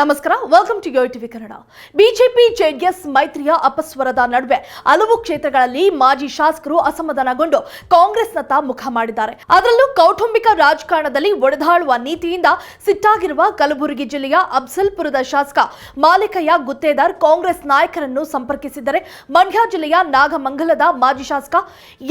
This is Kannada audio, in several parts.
ನಮಸ್ಕಾರ welcome to yo TV Kannada BJP JDS ಮೈತ್ರಿಯ ಅಪಸ್ವರದ ನಡುವೆ ಹಲವು ಕ್ಷೇತ್ರಗಳಲ್ಲಿ ಮಾಜಿ ಶಾಸಕರು ಅಸಮಾಧಾನಗೊಂಡು ಕಾಂಗ್ರೆಸ್ನತ್ತ ಮುಖ ಮಾಡಿದ್ದಾರೆ. ಅದರಲ್ಲೂ ಕೌಟುಂಬಿಕ ರಾಜಕಾರಣದಲ್ಲಿ ಒಡೆದಾಳುವ ನೀತಿಯಿಂದ ಸಿಟ್ಟಾಗಿರುವ ಕಲಬುರಗಿ ಜಿಲ್ಲೆಯ ಅಫ್ಸಲ್ಪುರದ ಶಾಸಕ ಮಾಲಿಕಯ್ಯ ಗುತ್ತೇದಾರ್ ಕಾಂಗ್ರೆಸ್ ನಾಯಕರನ್ನು ಸಂಪರ್ಕಿಸಿದರೆ ಮಂಡ್ಯ ಜಿಲ್ಲೆಯ ನಾಗಮಂಗಲದ ಮಾಜಿ ಶಾಸಕ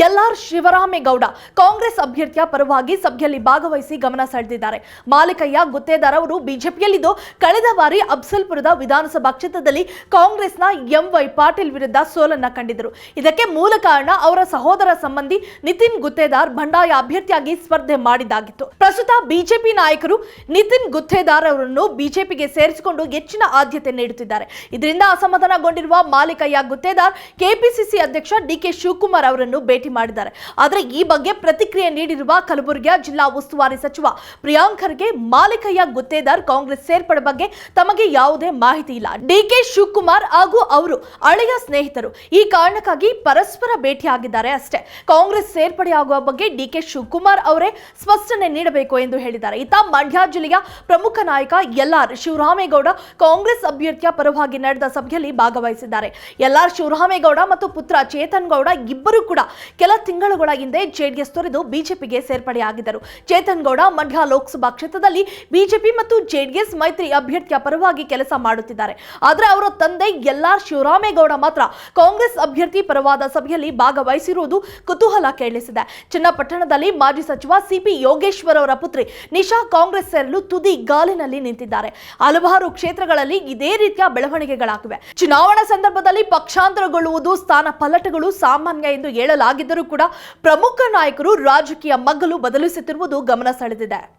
ಎಲ್ಆರ್ ಶಿವರಾಮೇಗೌಡ ಕಾಂಗ್ರೆಸ್ ಅಭ್ಯರ್ಥಿಯ ಪರವಾಗಿ ಸಭೆಯಲ್ಲಿ ಭಾಗವಹಿಸಿ ಗಮನ ಸೆಳೆದಿದ್ದಾರೆ. ಮಾಲಿಕಯ್ಯ ಗುತ್ತೇದಾರ್ ಅವರು ಬಿಜೆಪಿಯಲ್ಲಿದ್ದು, ಕಳೆದ ಬಾರಿ ಅಫ್ಸಲ್ಪುರದ ವಿಧಾನಸಭಾ ಕ್ಷೇತ್ರದಲ್ಲಿ ಕಾಂಗ್ರೆಸ್ನ ಎಂ ವೈ ಪಾಟೀಲ್ ವಿರುದ್ಧ ಸೋಲನ್ನ ಕಂಡಿದ್ದರು. ಇದಕ್ಕೆ ಮೂಲ ಕಾರಣ ಅವರ ಸಹೋದರ ಸಂಬಂಧಿ ನಿತಿನ್ ಗುತ್ತೇದಾರ್ ಬಂಡಾಯ ಅಭ್ಯರ್ಥಿಯಾಗಿ ಸ್ಪರ್ಧೆ ಮಾಡಿದ್ದಾಗಿತ್ತು. ಪ್ರಸ್ತುತ ಬಿಜೆಪಿ ನಾಯಕರು ನಿತಿನ್ ಗುತ್ತೇದಾರ್ ಅವರನ್ನು ಬಿಜೆಪಿಗೆ ಸೇರಿಸಿಕೊಂಡು ಹೆಚ್ಚಿನ ಆದ್ಯತೆ ನೀಡುತ್ತಿದ್ದಾರೆ. ಇದರಿಂದ ಅಸಮಾಧಾನಗೊಂಡಿರುವ ಮಾಲಿಕಯ್ಯ ಗುತ್ತೇದಾರ್ ಕೆಪಿಸಿಸಿ ಅಧ್ಯಕ್ಷ ಡಿಕೆ ಶಿವಕುಮಾರ್ ಅವರನ್ನು ಭೇಟಿ ಮಾಡಿದ್ದಾರೆ. ಆದರೆ ಈ ಬಗ್ಗೆ ಪ್ರತಿಕ್ರಿಯೆ ನೀಡಿರುವ ಕಲಬುರಗಿಯ ಜಿಲ್ಲಾ ಉಸ್ತುವಾರಿ ಸಚಿವ ಪ್ರಿಯಾಂಕ್ ಖರ್ಗೆ, ಮಾಲಿಕಯ್ಯ ಗುತ್ತೇದಾರ್ ಕಾಂಗ್ರೆಸ್ ಸೇರ್ಪಡೆ ಬಗ್ಗೆ ತಮಗೆ ಯಾವುದೇ ಮಾಹಿತಿ ಇಲ್ಲ. ಡಿಕೆ ಶಿವಕುಮಾರ್ ಹಾಗೂ ಅವರು ಹಳೆಯ ಸ್ನೇಹಿತರು ಈ ಕಾರಣಕ್ಕಾಗಿ ಪರಸ್ಪರ ಭೇಟಿಯಾಗಿದ್ದಾರೆ ಅಷ್ಟೇ. ಕಾಂಗ್ರೆಸ್ ಸೇರ್ಪಡೆಯಾಗುವ ಬಗ್ಗೆ ಡಿಕೆ ಶಿವಕುಮಾರ್ ಅವರೇ ಸ್ಪಷ್ಟನೆ ನೀಡಬೇಕು ಎಂದು ಹೇಳಿದ್ದಾರೆ. ಇತ್ತ ಮಂಡ್ಯ ಜಿಲ್ಲೆಯ ಪ್ರಮುಖ ನಾಯಕ ಎಲ್ಆರ್ ಶಿವರಾಮೇಗೌಡ ಕಾಂಗ್ರೆಸ್ ಅಭ್ಯರ್ಥಿಯ ಪರವಾಗಿ ನಡೆದ ಸಭೆಯಲ್ಲಿ ಭಾಗವಹಿಸಿದ್ದಾರೆ. ಎಲ್ಆರ್ ಶಿವರಾಮೇಗೌಡ ಮತ್ತು ಪುತ್ರ ಚೇತನ್ ಗೌಡ ಇಬ್ಬರು ಕೂಡ ಕೆಲ ತಿಂಗಳುಗಳ ಹಿಂದೆ ಜೆಡಿಎಸ್ ತೊರೆದು ಬಿಜೆಪಿಗೆ ಸೇರ್ಪಡೆಯಾಗಿದ್ದರು. ಚೇತನ್ ಗೌಡ ಮಂಡ್ಯ ಲೋಕಸಭಾ ಕ್ಷೇತ್ರದಲ್ಲಿ ಬಿಜೆಪಿ ಮತ್ತು ಜೆಡಿಎಸ್ ಮೈತ್ರಿ ಅಭ್ಯರ್ಥಿಯ ಪರವಾಗಿ ಕೆಲಸ ಮಾಡುತ್ತಿದ್ದಾರೆ. ಆದರೆ ಅವರ ತಂದೆ ಎಲ್ಆರ್ ಶಿವರಾಮೇಗೌಡ ಮಾತ್ರ ಕಾಂಗ್ರೆಸ್ ಅಭ್ಯರ್ಥಿ ಪರವಾದ ಸಭೆಯಲ್ಲಿ ಭಾಗವಹಿಸಿರುವುದು ಕುತೂಹಲ ಕೇಳಿಸಿದೆ. ಚನ್ನಪಟ್ಟಣದಲ್ಲಿ ಮಾಜಿ ಸಚಿವ ಸಿಪಿ ಯೋಗೇಶ್ವರ್ ಅವರ ಪುತ್ರಿ ನಿಶಾ ಕಾಂಗ್ರೆಸ್ ಸೇರಲು ತುದಿ ಗಾಲಿನಲ್ಲಿ ನಿಂತಿದ್ದಾರೆ. ಹಲವಾರು ಕ್ಷೇತ್ರಗಳಲ್ಲಿ ಇದೇ ರೀತಿಯ ಬೆಳವಣಿಗೆಗಳಾಗಿವೆ. ಚುನಾವಣಾ ಸಂದರ್ಭದಲ್ಲಿ ಪಕ್ಷಾಂತರಗೊಳ್ಳುವುದು, ಸ್ಥಾನ ಪಲಟಗಳು ಸಾಮಾನ್ಯ ಎಂದು ಹೇಳಲಾಗಿದ್ದರೂ ಕೂಡ ಪ್ರಮುಖ ನಾಯಕರು ರಾಜಕೀಯ ಮಗ್ಗಲು ಬದಲಿಸುತ್ತಿರುವುದು ಗಮನ ಸೆಳೆದಿದೆ.